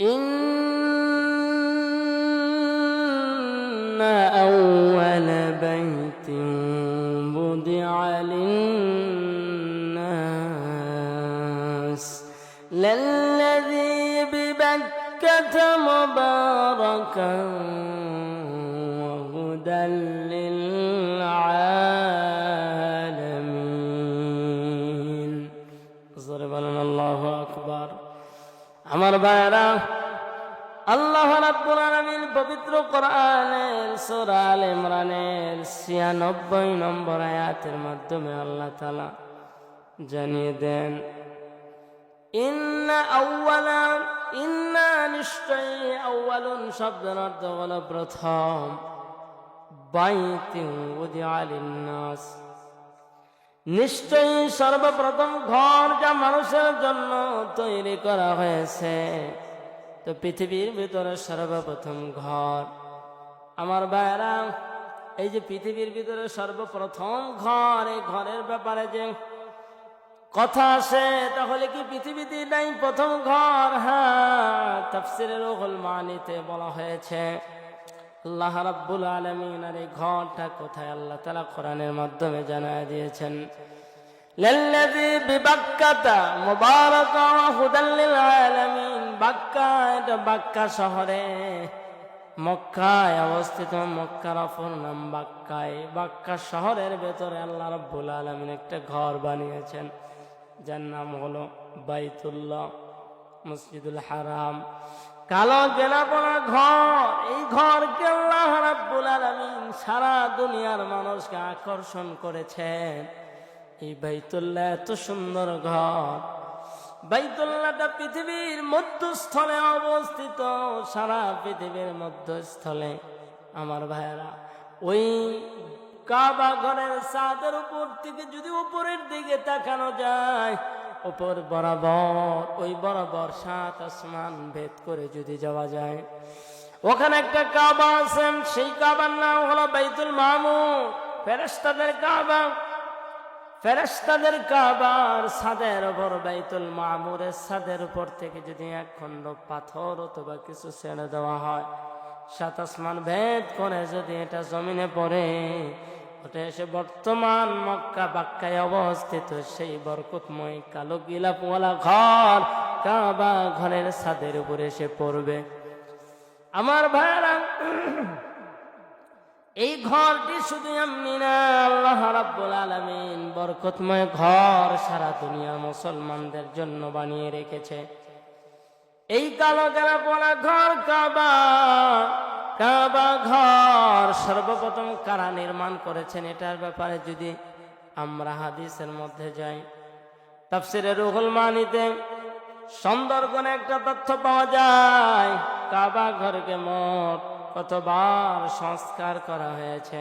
إن أول بيت وضع للناس للذي ببكة مباركا সূরা ইমরানের 96 নম্বর আয়াতের মাধ্যমে আল্লাহ তালা জানিয়ে দেন, ইন্না আউয়ালা ইন্না নিশ্চয়ই আউয়ালুন শব্দের অর্থ হলো প্রথম, বাইতিন উদিআ লিন-নাস নিশ্চয়ই সর্বপ্রথম ঘর যা মানুষের জন্য তৈরি করা হয়েছে তো পৃথিবীর ভিতরে সর্বপ্রথম ঘর আমার ভাইরা এই যে পৃথিবীর ভিতরে সর্বপ্রথম ঘর, এই ঘরের ব্যাপারে যে কথা আসে, তাহলে কি পৃথিবীতে নাই প্রথম ঘর? হ্যাঁ তাফসিরের রুহুল মানিতে বলা হয়েছে, আল্লাহ রাব্বুল আলামিন, আর এই ঘরটা কোথায়? আল্লাহ তাআলা কোরআনের মাধ্যমে জানায় দিয়েছেন বাক্কা, এটা বাক্কা শহরে মক্কায় অবস্থিত মক্কার নাম বাক্কায়। বাক্কা শহরের ভেতরে আল্লাহ রাব্বুল আলামিন একটা ঘর বানিয়েছেন, যার নাম হলো বাইতুল্লাহ মসজিদুল হারাম। কালো গেলাপোনা ঘর, এই ঘরকে আল্লাহ রাব্বুল আলামিন সারা দুনিয়ার মানুষকে আকর্ষণ করেছেন। এই বাইতুল্লাহ এত সুন্দর ঘর বাইতুল্লাহটা পৃথিবীর মধ্যস্থলে অবস্থিত, সারা পৃথিবীর মধ্যস্থলে। আমার ভাইয়েরা, ওই কাবা ঘরের ছাদের উপর থেকে যদি উপরের দিকে তাকানো যায়, উপর বরাবর, ওই বরাবর সাত আসমান ভেদ করে যদি যাওয়া যায়। ওখানে একটা কাবা আছে, সেই কাবার নাম হলো বাইতুল মামু ফেরেস্তাদের কাবা। ফেরেস্তাদের কাবার ছাদের ওপর বাইতুল মামুরের ছাদের উপর থেকে যদি এক খণ্ড পাথর অথবা কিছু ছেড়ে দেওয়া হয়, সাত আসমান ভেদ করে যদি এটা জমিনে পড়ে, ওটা এসে বর্তমান মক্কা বাক্কায় অবস্থিত, সেই বরকতময় কালো গিলাপওয়ালা ঘর কাবা ঘরের ছাদের উপরে এসে পড়বে। আমার ভাইরা এই ঘরটি শুধু এমনি না, আল্লাহ রাব্বুল আলামিন বরকতময় ঘর সারা দুনিয়ার মুসলমানদের জন্য বানিয়ে রেখেছে। এই কালো গেলা পড়া ঘর কাবা কাবা ঘর সর্বপ্রথম কারা নির্মাণ করেছেন এটার ব্যাপারে যদি আমরা হাদিসের মধ্যে যাই। তাফসিরে রুহুল মানিতে সুন্দরবনে একটা তথ্য পাওয়া যায়, কাবা ঘরকে মোট কতবার সংস্কার করা হয়েছে?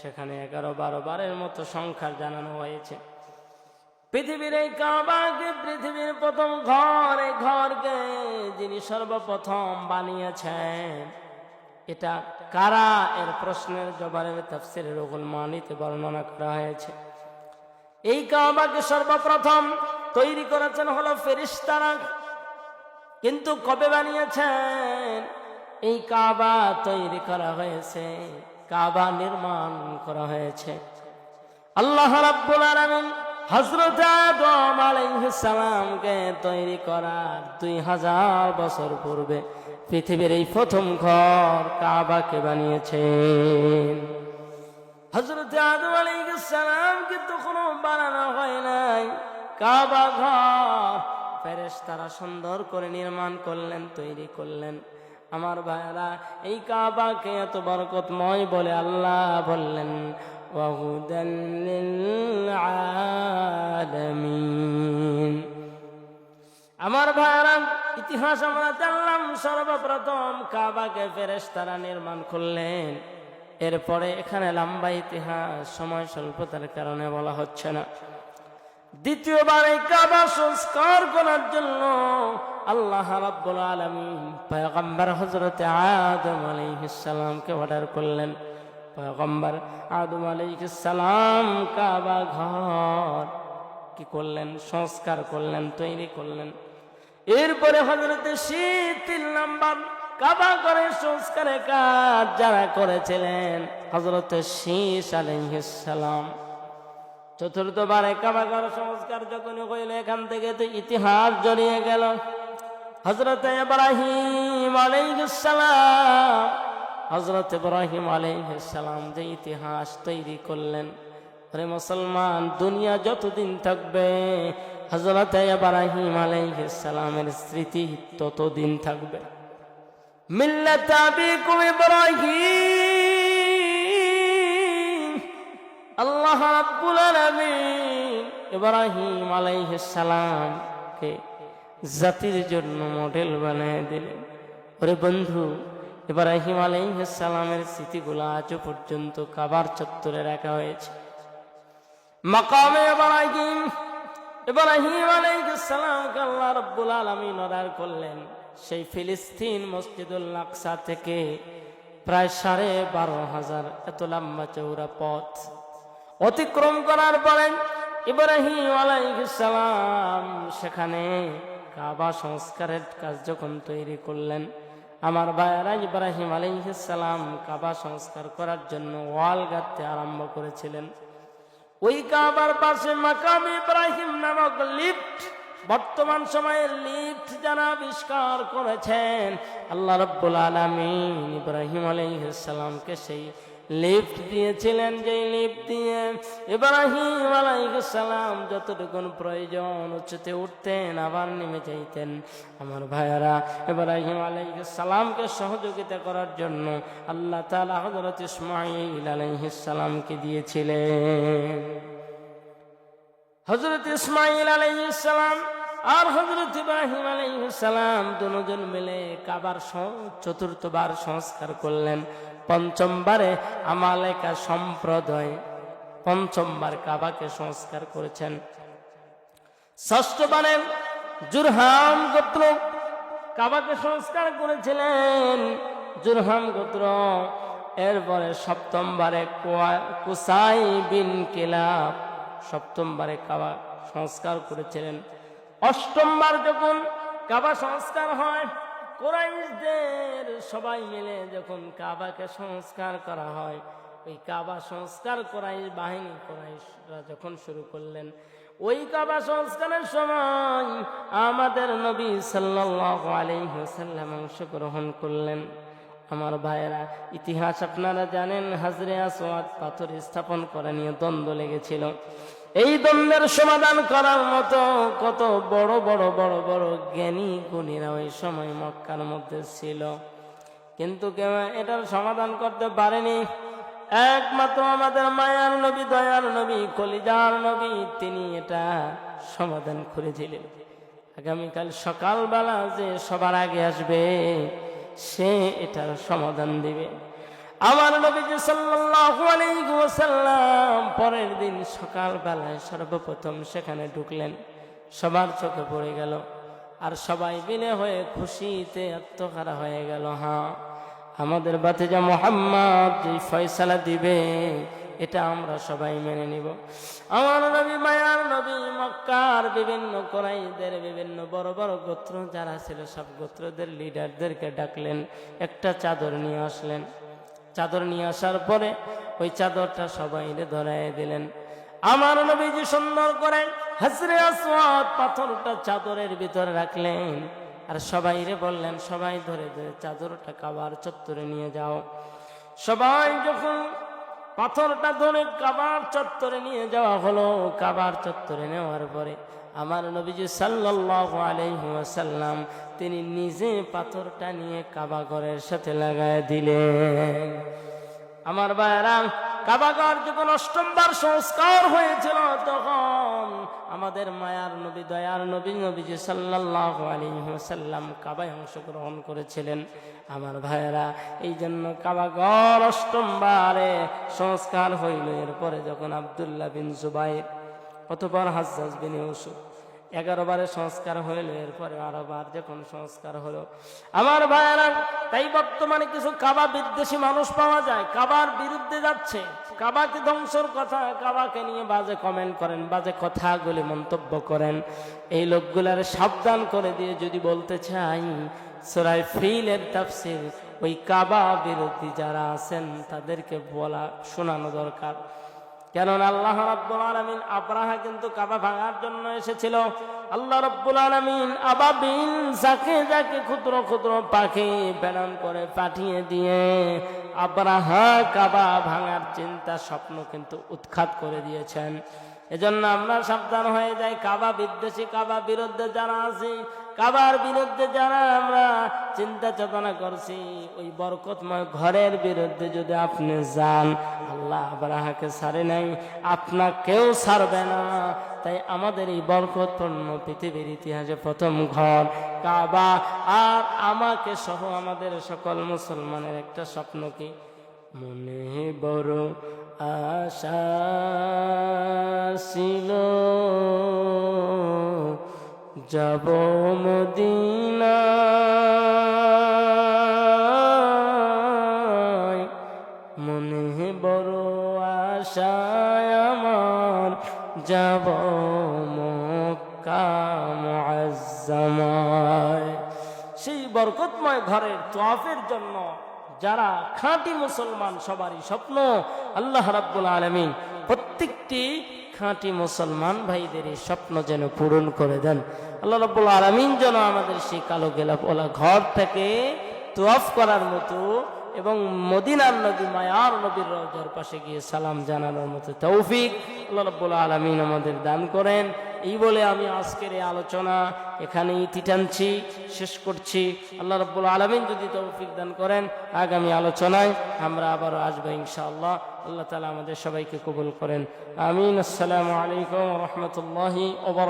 সেখানে এগারো বারো বারের মতো সংখ্যার জানানো হয়েছে। পৃথিবীর এই কাবাকে, পৃথিবীর প্রথম ঘর, এই ঘরকে যিনি সর্বপ্রথম বানিয়েছেন, এটা কারা? এর প্রশ্নের জবাবে তাফসির রগুল মানিতে বর্ণনা করা হয়েছে। এই কাবাকে সর্বপ্রথম তৈরি করেছেন হলো ফেরিস্তারা কিন্তু কবে বানিয়েছেন? এই কাবা তৈরি করা হয়েছে, কাবা নির্মাণ করা হয়েছে। আল্লাহ রাব্বুল আলামিন হযরত আদম আলাইহিস সালামকে তৈরি করার দুই হাজার বছর পূর্বে পৃথিবীর এই প্রথম ঘর কাবাকে বানিয়েছেন। হযরত আদম আলাইহিস সালামকে তখনও বানানো হয় নাই। কাবা ঘর ফেরেশতারা সুন্দর করে নির্মাণ করলেন, তৈরি করলেন। আমার ভাইরা এই কাবাকে এত বরকতময় বলে আল্লাহ বললেন আমার ভাইরা ইতিহাস আমরা জানলাম, সর্বপ্রথম কাবাকে ফেরেশতারা নির্মাণ করলেন। এরপরে এখানে লম্বা ইতিহাস, সময় স্বল্পতার কারণে বলা হচ্ছে না। দ্বিতীয়বার এই কাবা সংস্কার করার জন্য আল্লাহ রাব্বুল আলামিন পয়গম্বর হযরত আদম আলাইহিস সালামকে অর্ডার করলেন। পয়গম্বর আদম আলাইহিস সালাম কাবা ঘর কি করলেন? সংস্কার করলেন, তৈরি করলেন। এরপরে হজরতে শীত তিন নাম্বার কাবা করে সংস্কারের কাজ যারা করেছিলেন হজরতে শীষ আলাইহিসালাম চতুর্থবারে কাবা সংস্কার যখন হইল, এখান থেকে তো ইতিহাস জড়িয়ে গেল। হজরত ইব্রাহিম আলাইহিসালাম হজরত ইব্রাহিম আলাইহিসালাম যে ইতিহাস তৈরি করলেন। আরে মুসলমান, দুনিয়া যতদিন থাকবে হজরত ইব্রাহিম আলাইহিসালামের স্মৃতি ততদিন থাকবে। মিল্লাত আবিকুম ইব্রাহিম। রাব্বুল আলামিন ইব্রাহিম আলাইহিস সালামকে জাতির জন্য মডেল বানিয়ে দিলেন। ওরে বন্ধু, ইব্রাহিম আলাইহিস সালামের স্মৃতিগুলো আজও পর্যন্ত কাবার চত্বরে রাখা হয়েছে। মাকামে ইব্রাহিম ইব্রাহিম আলাইহিস সালামকে আল্লাহ রাব্বুল আলামিন অর্ডার করলেন। সেই ফিলিস্তিন মসজিদুল আকসা থেকে প্রায় সাড়ে বারো হাজার এত লম্বা চৌড়া পথ। অতিক্রম করার পরে ইব্রাহিম আলাইসালাম সেখানে কাবা সংস্কারের কাজ যখন তৈরি করলেন। আমার ভাইয়েরা, ইব্রাহিম আলাইসালাম কাবা সংস্কার করার জন্য ওয়াল গাঁথতে আরম্ভ করেছিলেন। ওই কাবার পাশে মাকাম ইব্রাহিম নামক লিফট, বর্তমান সময়ের লিফট যারা আবিষ্কার করেছেন, আল্লাহ রব্বুল আলমিন ইব্রাহিম আলাইসালামকে সেই লিফট দিয়েছিলেন যে লিফট দিয়ে ইব্রাহিম আলাইসালাম যতটুকুন প্রয়োজন উচ্চতে উঠতেন, আবার নেমে যাইতেন। আমার ভাইয়ারা, ইব্রাহিম আলাইসালামকে সহযোগিতা করার জন্য আল্লাহ তালা হজরত ইসমাইল আলাইসালামকে দিয়েছিলেন। হজরত ইসমাইল আলাইসালাম আর হজরত ইব্রাহিম আলাইসালাম দুজন মিলে কাবার চতুর্থবার সংস্কার করলেন। পঞ্চমবারে আমালেকা সম্প্রদায় পঞ্চমবার কাবাকে সংস্কার করেছেন। ষষ্ঠবারে জুরহাম গোত্র কাবাকে সংস্কার করেছিলেন। জুরহাম গোত্র। এরপরে সপ্তমবারে কুসাই বিন কিলাব সপ্তমবারে কাবা সংস্কার করেছিলেন। অষ্টমবার যখন কাবা সংস্কার হয় কোরাইশদের সবাই মিলে যখন কাবাকে সংস্কার করা হয়, ওই কাবা সংস্কার করাই বাহিনী কোরাইশরা যখন শুরু করলেন, ওই কাবা সংস্কারের সময় আমাদের নবী সাল্লাল্লাহু আলাইহি ওয়াসাল্লাম অংশগ্রহণ করলেন। আমার ভাইয়েরা, ইতিহাস আপনারা জানেন, হাজরে আসওয়াদ পাথর স্থাপন করা নিয়ে দ্বন্দ্ব লেগেছিল। এই দ্বন্দ্বের সমাধান করার মতো কত বড় বড় বড় বড় জ্ঞানী গুণীরা ওই সময় মক্কার মধ্যে ছিল। কিন্তু কেউ এটার সমাধান করতে পারেনি। একমাত্র আমাদের মায়ার নবী, দয়ার নবী, কলিজার নবী, তিনি এটা সমাধান করেছিলেন। আগামীকাল সকালবেলা যে সবার আগে আসবে, সে এটার সমাধান দিবে। আমার নবীজি ওয়াসাল্লাম পরের দিন সকালবেলায় সর্বপ্রথম সেখানে ঢুকলেন। সবার চোখে পড়ে গেল। আর সবাই মিলে হয়ে খুশিতে আত্মহারা হয়ে গেল হ্যাঁ আমাদের বাতিজা মোহাম্মদ যে ফয়সালা দিবে, এটা আমরা সবাই মেনে নিব। আমার নবী, মায়ার নবী, মক্কার বিভিন্ন কোরাইদের বিভিন্ন বড় বড় গোত্র যারা ছিল, সব গোত্রদের লিডারদেরকে ডাকলেন, একটা চাদর নিয়ে আসলেন। চাদর নিয়ে আসার পরে ওই চাদরটা সবাই ধরাই দিলেন। আমার নবীজি সুন্দর করে হাসরে আসওয়াদ পাথরটা চাদরের ভিতরে রাখলেন। আর সবাই রে বললেন, সবাই ধরে ধরে চাদরটা কাবার চত্বরে নিয়ে যাও। সবাই যখন পাথরটা ধরে কাবার চত্বরে নিয়ে যাওয়া হলো, কাবার চত্বরে নেওয়ার পরে আমার নবীজি সাল্লাল্লাহু আলাইহি ওয়াসাল্লাম তিনি নিজে পাথরটা নিয়ে কাবা ঘরের সাথে লাগায় দিলেন। আমার ভাইরা কাবাগর যখন অষ্টমবার সংস্কার হয়েছিল, তখন আমাদের মায়ার নবী, দয়ার নবী, নবীজি সাল্লাল্লাহু আলাইহি ওয়াসাল্লাম কাবায় অংশগ্রহণ করেছিলেন। আমার ভাইয়েরা এই জন্য কাবাগর অষ্টমবারে সংস্কার হইল। এরপরে যখন আবদুল্লাহ বিন জুবাইর অতপর হাজ্জাজ বিন ইউসুফ এগারো বারে সংস্কার হইল, এরপরে আরও বার যখন সংস্কার হলো। আমার ভাইয়েরা, তাই বর্তমানে কিছু কাবা বিদ্বেষী মানুষ পাওয়া যায়, কাবার বিরুদ্ধে যাচ্ছে। কাবাকে ধ্বংসর কথা, কাবাকে নিয়ে বাজে কমেন্ট করেন, বাজে কথাগুলি মন্তব্য করেন। এই লোকগুলার সাবধান করে দিয়ে যদি বলতে চাই সোরাই ফিলের তাফসির, ওই কাবা বিরোধী যারা আছেন, তাদেরকে বলা শোনানো দরকার। কেননা আল্লাহ রব্বুল আলমিন আব্রাহা কিন্তু কাবা ভাঙার জন্য এসেছিল। আল্লাহ রব্বুল আলমিন আবাবিন যাকে যাকে ক্ষুদ্র ক্ষুদ্র পাখি প্রেরণ করে পাঠিয়ে দিয়ে আব্রাহা কাবা ভাঙার চিন্তা স্বপ্ন কিন্তু উৎখাত করে দিয়েছেন। এজন্য আমরা সাবধান হয়ে যাই। কাবা বিদ্বেষী, কাবা বিরুদ্ধে যারা আছি, কাবার বিরুদ্ধে যারা আমরা চিন্তা চেতনা করছি, ওই বরকতময় ঘরের বিরুদ্ধে যদি আপনি যান, আল্লাহ আবরাহাকে ছাড়ে নাই, আপনাকেও ছাড়বে না। তাই আমাদের এই বরকতপূর্ণ পৃথিবীর ইতিহাসে প্রথম ঘর কাবা। আর আমাকে সহ আমাদের সকল মুসলমানের একটা স্বপ্ন কি? মনে বড় আশা ছিল। যাব মদিনা মনে বড় আশায় আমার যাব মক্কা মুআজ্জামায়। সেই বরকতময় ঘরের তোয়াফের জন্য যারা খাঁটি মুসলমান সবারই স্বপ্ন, আল্লাহ রাব্বুল আলমিন প্রত্যেকটি খাঁটি মুসলমান ভাইদের এই স্বপ্ন যেন পূরণ করে দেন। আল্লাহ রাব্বুল আলমিন যেন আমাদের সেই কালো গেলাপ ওলা ঘর থেকে তোয়াফ করার মতো এবং মদিনার নবী, মায়ার নবীর রওজার পাশে গিয়ে সালাম জানানোর মতো তৌফিক আল্লাহ রাব্বুল আলমিন আমাদের দান করেন। এই বলে আমি আজকের এই আলোচনা এখানে ইতি টানছি শেষ করছি। আল্লাহ রব্বুল আলমিন যদি তৌফিক দান করেন, আগামী আলোচনায় আমরা আবারও আসব ইনশাআল্লাহ। আল্লাহ তালা আমাদের সবাইকে কবুল করেন। আমিন। আসসালামু আলাইকুম রহমতুল্লাহি ওবর